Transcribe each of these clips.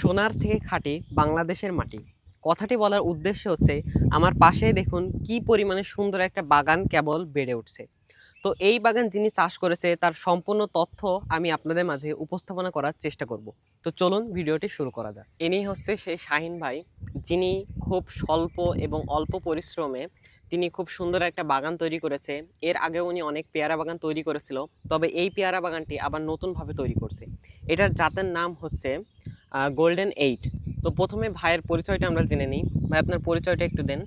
সোনার থেকে খাঁটি বাংলাদেশের মাটি। কথাটি বলার উদ্দেশ্য হচ্ছে, আমার পাশে দেখুন কি পরিমাণে সুন্দর একটা বাগান কেবল বেড়ে উঠছে। তো এই বাগান যিনি চাষ করেছে, তার সম্পূর্ণ তথ্য আমি আপনাদের মাঝে উপস্থাপনা করার চেষ্টা করব। তো চলুন ভিডিওটি শুরু করা যাক। ইনি হচ্ছে সেই শাহিন ভাই, যিনি খুব স্বল্প এবং অল্প পরিশ্রমে তিনি খুব সুন্দর একটা বাগান তৈরি করেছে। এর আগে উনি অনেক পেয়ারা বাগান তৈরি করেছিল, তবে এই পেয়ারা বাগানটি আবার নতুনভাবে তৈরি করছে। এটার জাতের নাম হচ্ছে গোল্ডেন এইট তো প্রথমে ভাইয়ের পরিচয়টা আমরা জেনে নিই। ভাই, আপনার পরিচয়টা একটু দেন।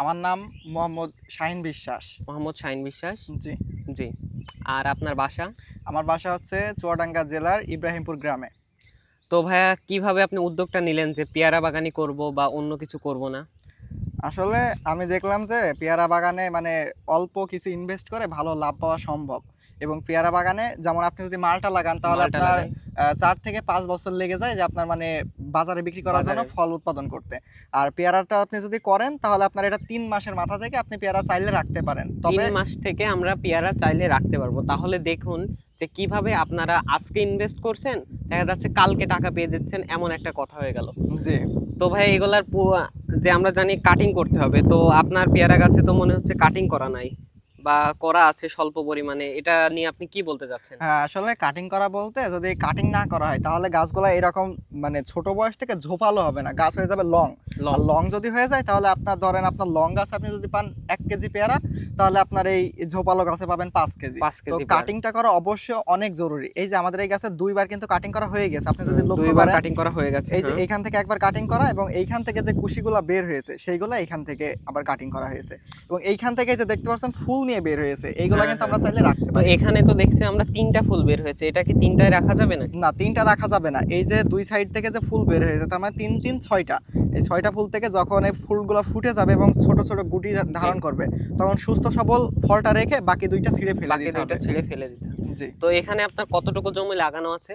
আমার নাম মোহাম্মদ শাহিন বিশ্বাস। মোহাম্মদ শাহিন বিশ্বাস? জি। জি। আর আপনার বাসা? আমার বাসা হচ্ছে চুয়াডাঙ্গা জেলার ইব্রাহিমপুর গ্রামে। তো ভাইয়া কীভাবে আপনি উদ্যোগটা নিলেন যে পেয়ারা বাগানই করব বা অন্য কিছু করব না? আসলে আমি দেখলাম যে পেয়ারা বাগানে মানে অল্প কিছু ইনভেস্ট করে ভালো লাভ পাওয়া সম্ভব। এবং পেয়ারা বাগানে যেমন আপনি যদি মালটা লাগান তাহলে আপনার চার থেকে পাঁচ বছর লেগে যায় যে আপনার মানে বাজারে বিক্রি করার জন্য ফল উৎপাদন করতে। আর পেয়ারাটা আপনি যদি করেন তাহলে আপনার এটা তিন মাসের মাথা থেকে আপনি পেয়ারা চাইলে রাখতে পারেন। তবে মাস থেকে আমরা পেয়ারা চাইলে রাখতে পারব। তাহলে দেখুন যে কীভাবে আপনারা আজকে ইনভেস্ট করছেন দেখা যাচ্ছে কালকে টাকা পেয়ে যাচ্ছেন এমন একটা কথা হয়ে গেল। জি। তো ভাই এগুলার যে আমরা জানি কাটিং করতে হবে। তো আপনার পেয়ারা গাছে তো মনে হচ্ছে কাটিং করা নাই। বা করা আছে স্বল্প পরিমাণে এটা নিয়ে আপনি কি বলতে চাচ্ছেন? হ্যাঁ আসলে কাটিং করা বলতে যদি কাটিং না করা হয় তাহলে গাছগুলো এরকম মানে ছোট বয়স থেকে ঝোপালো হবে না গাছ হয়ে যাবে লং লং যদি হয়ে যায় তাহলে আপনার ধরেন আপনার লং গাছ আপনি যদি পান এক কেজি পেয়ারা তাহলে আপনার এই ঝোপালো গাছে পাবেন পাঁচ কেজি। তো কাটিংটা করা অবশ্যই অনেক জরুরি। এই যে আমাদের এই গাছে দুইবার কিন্তু কাটিং করা হয়ে গেছে আপনি যদি লক্ষ্য দুইবার করেন কাটিং করা হয়ে গেছে এই যে। এইখান থেকে একবার কাটিং করা এবং এইখান থেকে যে কুশিগুলা বের হয়েছে সেইগুলো এখান থেকে আবার কাটিং করা হয়েছে। এবং এইখান থেকে যে দেখতে পাচ্ছেন ফুল নিয়ে বের হয়েছে। এইগুলা হ্যাঁ, কিন্তু আমরা চাইলে রাখতে পারি। এখানে তো দেখছি আমরা তিনটা ফুল বের হয়েছে। এটা কি তিনটায় রাখা যাবে না না তিনটা রাখা যাবে না। এই যে দুই সাইড থেকে যে ফুল বের হয়েছে তার মানে তিন তিন ছয়টা। এই ছয়টা ফুল থেকে যখন এই ফুলগুলো ফুটে যাবে এবং ছোট ছোট গুটি ধারণ করবে তখন সুস্থ সবল ফলটা রেখে বাকি দুইটা ছিঁড়ে ফেলে দিতে হবে। ছেড়ে ফেলে দিতে। জি। তো এখানে আপনার কতটুকু জমি লাগানো আছে?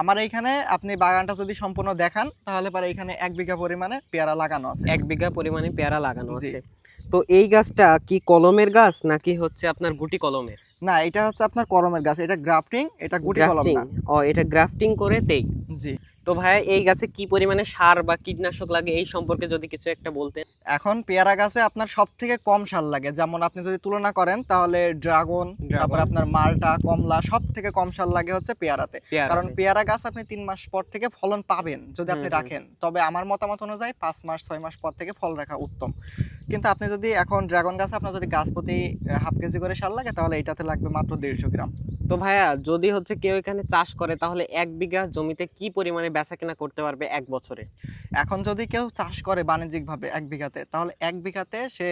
আমার এইখানে আপনি বাগানটা যদি সম্পূর্ণ দেখান তাহলে পরে এখানে এক বিঘা পরিমাণে পেয়ারা লাগানো আছে। এক বিঘা পরিমাণে পেয়ারা লাগানো আছে। তো এই গাছটা কি কলমের গাছ নাকি হচ্ছে আপনার গুটি কলমের? না এটা হচ্ছে আপনার কলমের গাছ এটা গ্রাফটিং এটা গুটি কলম গ্রাফটিং না ও এটা গ্রাফটিং করে দেই। জি। তো ভাইয়া এই গাছে কি পরিমাণে সার বা কীটনাশক লাগে? এই সম্পর্কে যদি কিছু একটা বলতেন। এখন পেয়ারা গাছে আপনার সব থেকে কম সার লাগে। যেমন আপনি যদি তুলনা করেন তাহলে ড্রাগন তারপর আপনার মালটা কমলা সব থেকে কম সার লাগে হচ্ছে পেয়ারাতে। কারণ পেয়ারা গাছ আপনি তিন মাস পর থেকে ফলন পাবেন যদি আপনি। রাখেন। তবে আমার মতামত অনুযায়ী পাঁচ মাস ছয় মাস পর থেকে ফল রাখা উত্তম। কিন্তু আপনি যদি এখন ড্রাগন গাছ আপনার যদি গাছ প্রতি হাফ কেজি করে সার লাগে তাহলে এটাতে লাগবে মাত্র দেড়শো গ্রাম। তো ভাইয়া, যদি হচ্ছে কেউ এখানে চাষ করে, তাহলে এক বিঘা জমিতে কি পরিমাণে বেচা কেনা করতে পারবে এক বছরে? এখন যদি কেউ চাষ করে বাণিজ্যিকভাবে এক বিঘাতে, তাহলে এক বিঘাতে সে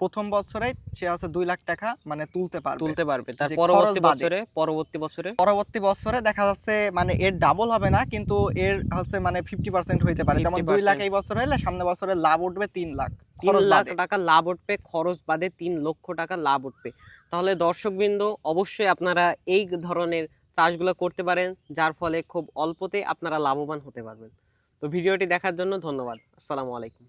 প্রথম বছরে সে আছে দুই লাখ টাকা মানে তুলতে পারবে। তুলতে পারবে। তার পরবর্তী। বছরে পরবর্তী বছরে? পরবর্তী বছরে দেখা যাচ্ছে মানে এর ডাবল হবে না কিন্তু এর হচ্ছে মানে ফিফটি পার্সেন্ট হইতে পারে। যেমন দুই লাখ এই বছর হলে সামনে বছরে লাভ উঠবে তিন লাখ। তিন লাখ টাকা লাভ উঠবে খরচ বাদে তিন লক্ষ টাকা লাভ উঠবে। তাহলে দর্শকবৃন্দ অবশ্যই আপনারা এই ধরনের চাষগুলো করতে পারেন যার ফলে খুব অল্পতে আপনারা লাভবান হতে পারবেন। তো ভিডিওটি দেখার জন্য ধন্যবাদ। আসসালামু আলাইকুম।